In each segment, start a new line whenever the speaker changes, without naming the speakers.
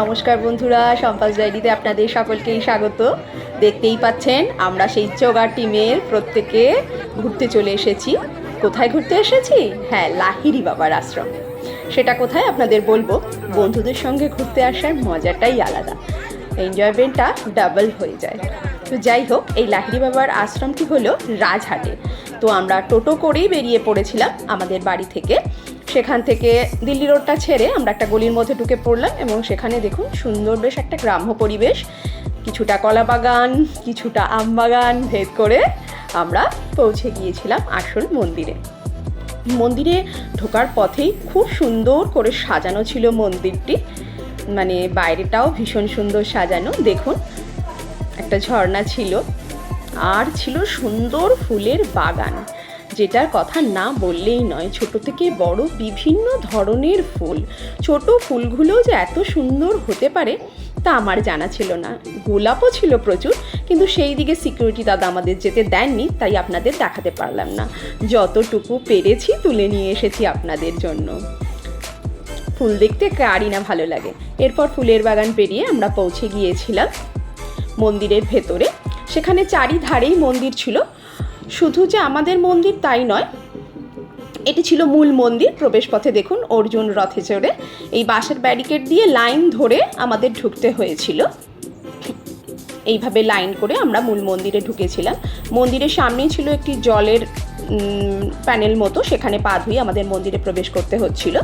নমস্কার বন্ধুরা সম্পাস ডায়েরিতে আপনাদের সকলকেই স্বাগত। দেখতেই পাচ্ছেন আমরা সেই চোগার টিমের প্রত্যেকে ঘুরতে চলে এসেছি। কোথায় ঘুরতে এসেছি? হ্যাঁ লাহিরি বাবার আশ্রম। সেটা কোথায় আপনাদের বলব? বন্ধুদের সঙ্গে ঘুরতে আসার মজাটাই আলাদা। এনজয়মেন্টটা ডাবল হয়ে যায়। তো যাই হোক এই লাহিরি বাবার আশ্রমটি হলো রাজহাটে। তো আমরা টোটো করেই বেরিয়ে পড়েছিলাম আমাদের বাড়ি থেকে। সেখান থেকে দিল্লি রোডটা ছেড়ে আমরা একটা গলির মধ্যে ঢুকে পড়লাম এবং সেখানে দেখুন সুন্দর বেশ একটা গ্রাম্য পরিবেশ। কিছুটা কলা বাগান, কিছুটা আম বাগান ভেদ করে আমরা পৌঁছে গিয়েছিলাম আসল মন্দিরে। মন্দিরে ঢোকার পথেই খুব সুন্দর করে সাজানো ছিল মন্দিরটি। মানে বাইরেটাও ভীষণ সুন্দর সাজানো। দেখুন, একটা ঝর্ণা ছিল। আর ছিল সুন্দর ফুলের বাগান। যেটার কথা না বললেই নয়, ছোট থেকে বড় বিভিন্ন ধরনের ফুল। ছোট ফুলগুলো যে এত সুন্দর হতে পারে, তা আমার জানা ছিল না। গোলাপও ছিল প্রচুর, কিন্তু সেই দিকে সিকিউরিটি দাদা আমাদের যেতে দেননি, তাই আপনাদের দেখাতে পারলাম না। যতটুকু পেরেছি তুলে নিয়ে এসেছি আপনাদের জন্য। ফুল দেখতে কারই না ভালো লাগে। এরপর ফুলের বাগান পেরিয়ে আমরা পৌঁছে গিয়েছিলাম মন্দিরের ভেতরে। সেখানে চারিধারেই মন্দির ছিল। শুধু যে আমাদের মন্দির তাই নয়, এটি ছিল মূল মন্দির, প্রবেশপথে দেখুন অর্জুন রথে চড়ে। এই বাঁশের ব্যারিকেড দিয়ে লাইন ধরে আমাদের ঢুকতে হয়েছিল। এইভাবে লাইন করে আমরা মূল মন্দিরে ঢুকেছিলাম। মন্দিরের সামনেই ছিল একটি জলের প্যানেল মতো, সেখানে পা ধুয়ে আমাদের মন্দিরে প্রবেশ করতে হচ্ছিল।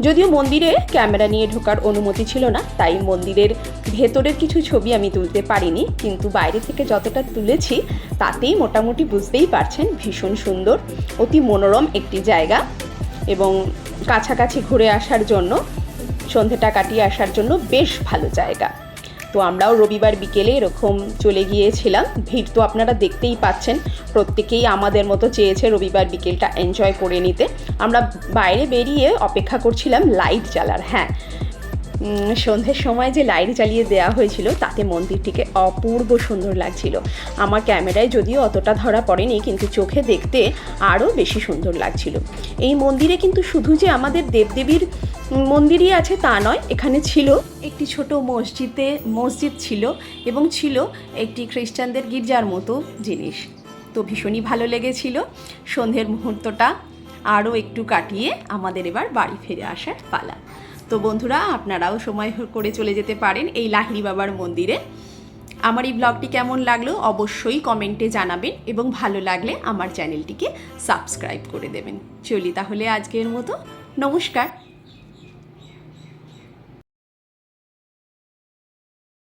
যদিও মন্দিরে ক্যামেরা নিয়ে ঢোকার অনুমতি ছিল না, তাই মন্দিরের ভেতরের কিছু ছবি আমি তুলতে পারিনি, কিন্তু বাইরে থেকে যতটা তুলেছি, তাতেই মোটামুটি বুঝতেই পারছেন ভীষণ সুন্দর, অতি মনোরম একটি জায়গা এবং কাছাকাছি ঘুরে আসার জন্য, সন্ধেটা কাটিয়ে আসার জন্য বেশ ভালো জায়গা। তো আমরাও রবিবার বিকেলে এরকম চলে গিয়েছিলাম, ভিড় তো আপনারা দেখতেই পাচ্ছেন, প্রত্যেকেই আমাদের মতো চেয়েছে রবিবার বিকেলটা এনজয় করে নিতে। আমরা বাইরে বেরিয়ে অপেক্ষা করছিলাম লাইট জ্বালার হ্যাঁ সন্ধ্যের সময় যে লাইট জ্বালিয়ে দেওয়া হয়েছিল, তাতে মন্দিরটিকে অপূর্ব সুন্দর লাগছিল। আমার ক্যামেরায় যদিও অতটা ধরা পড়েনি, কিন্তু চোখে দেখতে আরও বেশি সুন্দর লাগছিল। এই মন্দিরে কিন্তু শুধু যে আমাদের দেবদেবীর মন্দিরই আছে তা নয়, এখানে ছিল একটি ছোট মসজিদে, মসজিদ ছিল এবং ছিল একটি খ্রিস্টানদের গির্জার মতো জিনিস। তো ভীষণই ভালো লেগেছিল। সন্ধ্যের মুহূর্তটা আরও একটু কাটিয়ে আমাদের এবার বাড়ি ফিরে আসার পালা। তো বন্ধুরা, আপনারাও সময় করে চলে যেতে পারেন এই লাহিড়ি বাবার মন্দিরে। আমার এই ব্লগটি কেমন লাগল অবশ্যই কমেন্টে জানাবেন এবং ভালো লাগলে আমার চ্যানেলটিকে সাবস্ক্রাইব করে দেবেন। চলি তাহলে আজকের মতো। নমস্কার।